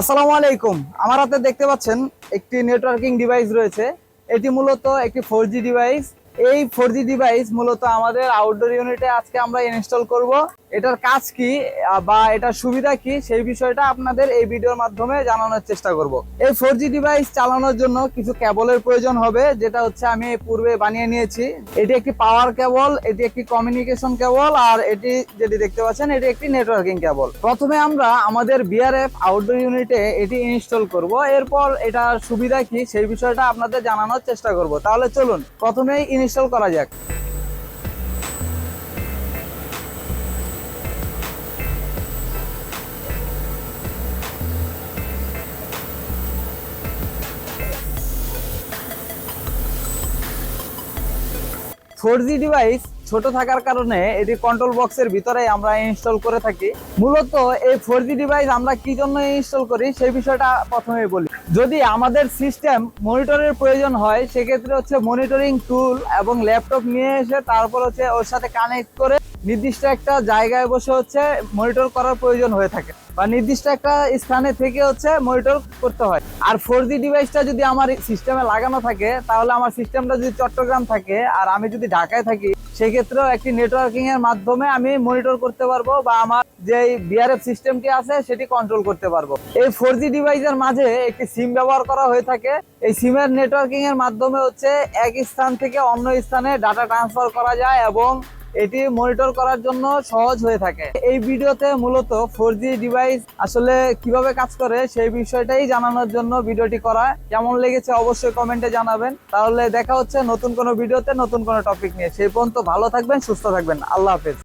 আসসালামু আলাইকুম। আমার হাতে দেখতে পাচ্ছেন একটি নেটওয়ার্কিং ডিভাইস রয়েছে। এটি মূলত একটি ফোর ডিভাইস এই ফোর ডিভাইস মূলত আমাদের আউটডোর ইউনিটে আজকে আমরা ইনস্টল করব। এটার কাজ কি বা এটার সুবিধা কি, সেই বিষয়টা আপনাদের এই ভিডিওর মাধ্যমে জানানোর চেষ্টা করব। এই ফোর ডিভাইস চালানোর জন্য কিছু কেবলের প্রয়োজন হবে, যেটা হচ্ছে আমি পূর্বে বানিয়ে নিয়েছি। এটি একটি পাওয়ার কেবল এটি একটি কমিউনিকেশন কেবল আর এটি যেটি দেখতে পাচ্ছেন, এটি একটি নেটওয়ার্কিং কেবল প্রথমে আমরা আমাদের বিআরএফ আউটডোর ইউনিটে এটি ইনস্টল করব। এরপর এটার সুবিধা কি, সেই বিষয়টা আপনাদের জানানোর চেষ্টা করব। তাহলে চলুন, প্রথমেই ইনস্টল করা যাক। ফোর জি ডিভাইস ছোট থাকার কারণে এটি কন্ট্রোল বক্সের ভিতরে আমরা ইনস্টল করে থাকি। মূলত এই ফোর জি ডিভাইস আমরা কি জন্য ইনস্টল করি, সেই বিষয়টা প্রথমে বলি। যদি আমাদের সিস্টেম মনিটরের প্রয়োজন হয়, সেক্ষেত্রে হচ্ছে মনিটরিং টুল এবং ল্যাপটপ নিয়ে এসে তারপর হচ্ছে ওর সাথে কানেক্ট করে নির্দিষ্ট একটা জায়গায় বসে হচ্ছে মনিটর করার প্রয়োজন হয়ে থাকে বা নির্দিষ্ট একটা স্থানে থেকে হচ্ছে মনিটর করতে হয়। আর ফোর জি ডিভাইসটা যদি আমার সিস্টেমে লাগানো থাকে, তাহলে আমার সিস্টেমটা যদি চট্টগ্রাম থাকে আর আমি যদি ঢাকায় থাকি, সেক্ষেত্রেও একটি নেটওয়ার্কিং এর মাধ্যমে আমি মনিটর করতে পারব বা আমার যে বিআরএফ সিস্টেমটি আছে, সেটি কন্ট্রোল করতে পারব। এই ফোর জি ডিভাইসের মাঝে একটি সিম ব্যবহার করা হয়ে থাকে। এই সিমের নেটওয়ার্কিং এর মাধ্যমে হচ্ছে এক স্থান থেকে অন্য স্থানে ডাটা ট্রান্সফার করা যায় এবং এটি মনিটর করার জন্য সহজ হয়ে থাকে। এই ভিডিওতে মূলত ফোর ডিভাইস আসলে কীভাবে কাজ করে সেই বিষয়টাই জানানোর জন্য ভিডিওটি করা। কেমন লেগেছে অবশ্যই কমেন্টে জানাবেন। তাহলে দেখা হচ্ছে নতুন কোনো ভিডিওতে নতুন কোনো টপিক নিয়ে। সেই পর্যন্ত ভালো থাকবেন, সুস্থ থাকবেন। আল্লাহ হাফেজ।